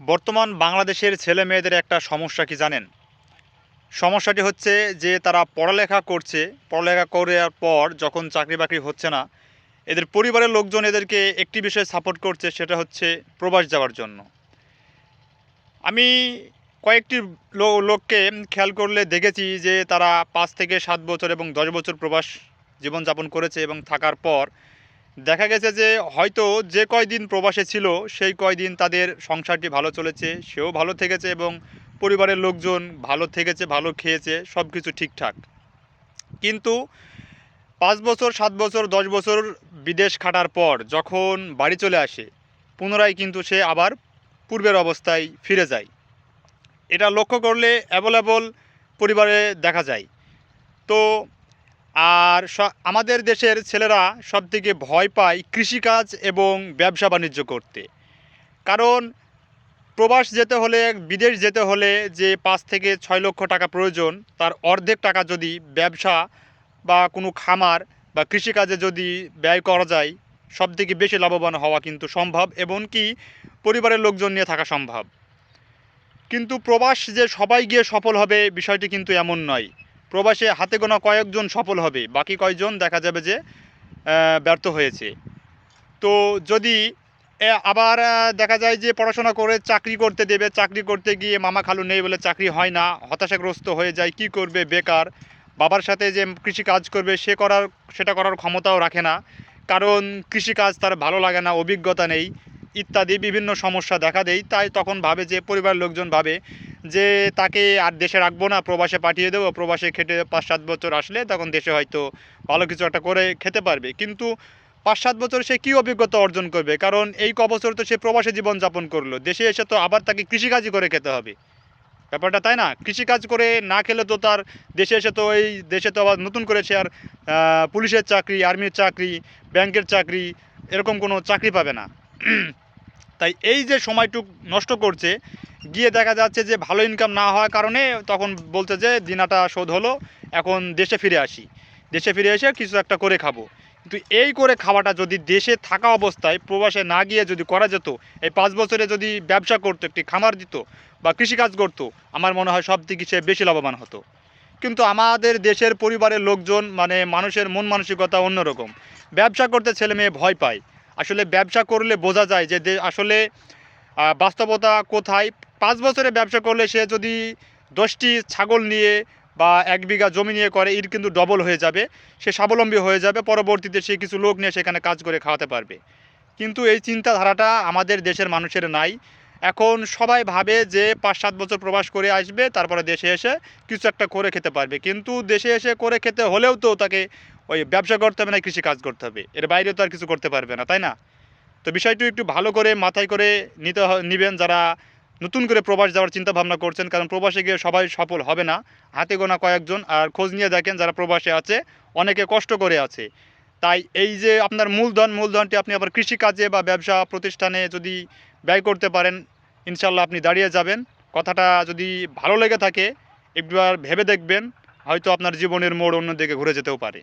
বর্তমান বাংলাদেশের ছেলে মেয়েদের একটা সমস্যা কি জানেন? সমস্যাটি হচ্ছে যে তারা পড়ালেখা করছে, পড়ালেখা করার পর যখন চাকরি বাকরি হচ্ছে না, এদের পরিবারের লোকজন এদেরকে একটি বিষয়ে সাপোর্ট করছে, সেটা হচ্ছে প্রবাস যাওয়ার জন্য। আমি কয়েকটি লোককে খেয়াল করলে দেখেছি যে তারা পাঁচ থেকে সাত বছর এবং দশ বছর প্রবাস জীবনযাপন করেছে এবং থাকার পর দেখা গেছে যে হয়তো যে কয়দিন প্রবাসে ছিল, সেই কয়দিন তাদের সংসারটি ভালো চলেছে, সেও ভালো থেকেছে এবং পরিবারের লোকজন ভালো থেকেছে, ভালো খেয়েছে সব কিছু ঠিকঠাক। কিন্তু পাঁচ বছর, সাত বছর, দশ বছর বিদেশ খাটার পর যখন বাড়ি চলে আসে, পুনরায় কিন্তু সে আবার পূর্বের অবস্থায় ফিরে যায়। এটা লক্ষ্য করলে অ্যাভেলেবল পরিবারে দেখা যায়। তো আর আমাদের দেশের ছেলেরা সবথেকে ভয় পায় কৃষিকাজ এবং ব্যবসা বাণিজ্য করতে। কারণ প্রবাস যেতে হলে, বিদেশ যেতে হলে যে পাঁচ থেকে ছয় লক্ষ টাকা প্রয়োজন, তার অর্ধেক টাকা যদি ব্যবসা বা কোনো খামার বা কৃষিকাজে যদি ব্যয় করা যায় সব থেকে বেশি লাভবান হওয়া কিন্তু সম্ভব এবং কি পরিবারের লোকজন নিয়ে থাকা সম্ভব। কিন্তু প্রবাস যে সবাই গিয়ে সফল হবে বিষয়টি কিন্তু এমন নয়। প্রবাসে হাতে গোনা কয়েকজন সফল হবে, বাকি কয়েকজন দেখা যাবে যে ব্যর্থ হয়েছে। তো যদি আবার দেখা যায় যে পড়াশোনা করে চাকরি করতে দেবে, চাকরি করতে গিয়ে মামা খালু নেই বলে চাকরি হয় না, হতাশাগ্রস্ত হয়ে যায়, কি করবে বেকার, বাবার সাথে যে কৃষি কাজ করবে, সে করার, সেটা করার ক্ষমতাও রাখে না, কারণ কৃষিকাজ তার ভালো লাগে না, অভিজ্ঞতা নেই, ইত্যাদি বিভিন্ন সমস্যা দেখা দেয়, তাই তখন ভাবে যে পরিবারের লোকজন ভাবে যে তাকে আর দেশে রাখব না, প্রবাসে পাঠিয়ে দেবো, প্রবাসে খেটে পাঁচ সাত বছর আসলে তখন দেশে হয়তো ভালো কিছু একটা করে খেতে পারবে। কিন্তু পাঁচ সাত বছর সে কী অভিজ্ঞতা অর্জন করবে? কারণ এই ক বছর তো সে প্রবাসে জীবনযাপন করল। দেশে এসে তো আবার তাকে কৃষিকাজই করে খেতে হবে। ব্যাপারটা তাই না? কৃষিকাজ করে না খেলে তো তার দেশে এসে তো এই দেশে তো আবার নতুন করে সে আর পুলিশের চাকরি, আর্মির চাকরি, ব্যাংকের চাকরি এরকম কোনো চাকরি পাবে না। তাই এই যে সময়টুক নষ্ট করছে গিয়ে দেখা যাচ্ছে যে ভালো ইনকাম না হওয়ার কারণে তখন বলছে যে দিনাটা শোধ হলো, এখন দেশে ফিরে আসি। দেশে ফিরে এসে কিছু একটা করে খাব। কিন্তু এই করে খাওয়াটা যদি দেশে থাকা অবস্থায় প্রবাসে না গিয়ে যদি করা যেত, এই পাঁচ বছরে যদি ব্যবসা করতো, একটি খামার দিত বা কৃষিকাজ করতো, আমার মনে হয় সব দিকে সে বেশি লাভবান হতো। কিন্তু আমাদের দেশের পরিবারের লোকজন মানে মানুষের মন মানসিকতা অন্যরকম। ব্যবসা করতে ছেলে মেয়ে ভয় পায়। আসলে ব্যবসা করলে বোঝা যায় যে আসলে বাস্তবতা কোথায়? পাঁচ বছরে ব্যবসা করলে সে যদি দশটি ছাগল নিয়ে বা এক বিঘা জমি নিয়ে করে, এর কিন্তু ডবল হয়ে যাবে। সে স্বাবলম্বী হয়ে যাবে, পরবর্তীতে সে কিছু লোক নিয়ে সেখানে কাজ করে খাওয়াতে পারবে। কিন্তু এই চিন্তাধারাটা আমাদের দেশের মানুষের নাই। এখন সবাই ভাবে যে পাঁচ সাত বছর প্রবাস করে আসবে, তারপরে দেশে এসে কিছু একটা করে খেতে পারবে। কিন্তু দেশে এসে করে খেতে হলেও তো তাকে ওই ব্যবসা করতে হবে না কৃষি কাজ করতে হবে। এর বাইরে তো আর কিছু করতে পারবে না, তাই না? তো বিষয়টি একটু ভালো করে মাথায় করে নিতে নিবেন যারা নতুন করে প্রবাস যাওয়ার চিন্তা ভাবনা করছেন, কারণ প্রবাসে গিয়ে সবাই সফল হবে না। হাতে গোনা কয়েকজন আর খোঁজ নিয়ে দেখেন যারা প্রবাসে আছে, অনেকে কষ্ট করে আছে। তাই এই যে আপনার মূলধন, মূলধনটি আপনি আবার কৃষিকাজে বা ব্যবসা প্রতিষ্ঠানে যদি ব্যয় করতে পারেন ইনশাল্লাহ আপনি দাঁড়িয়ে যাবেন। কথাটা যদি ভালো লেগে থাকে একবার ভেবে দেখবেন, হয়তো আপনার জীবনের মোড় অন্যদিকে ঘুরে যেতেও পারে।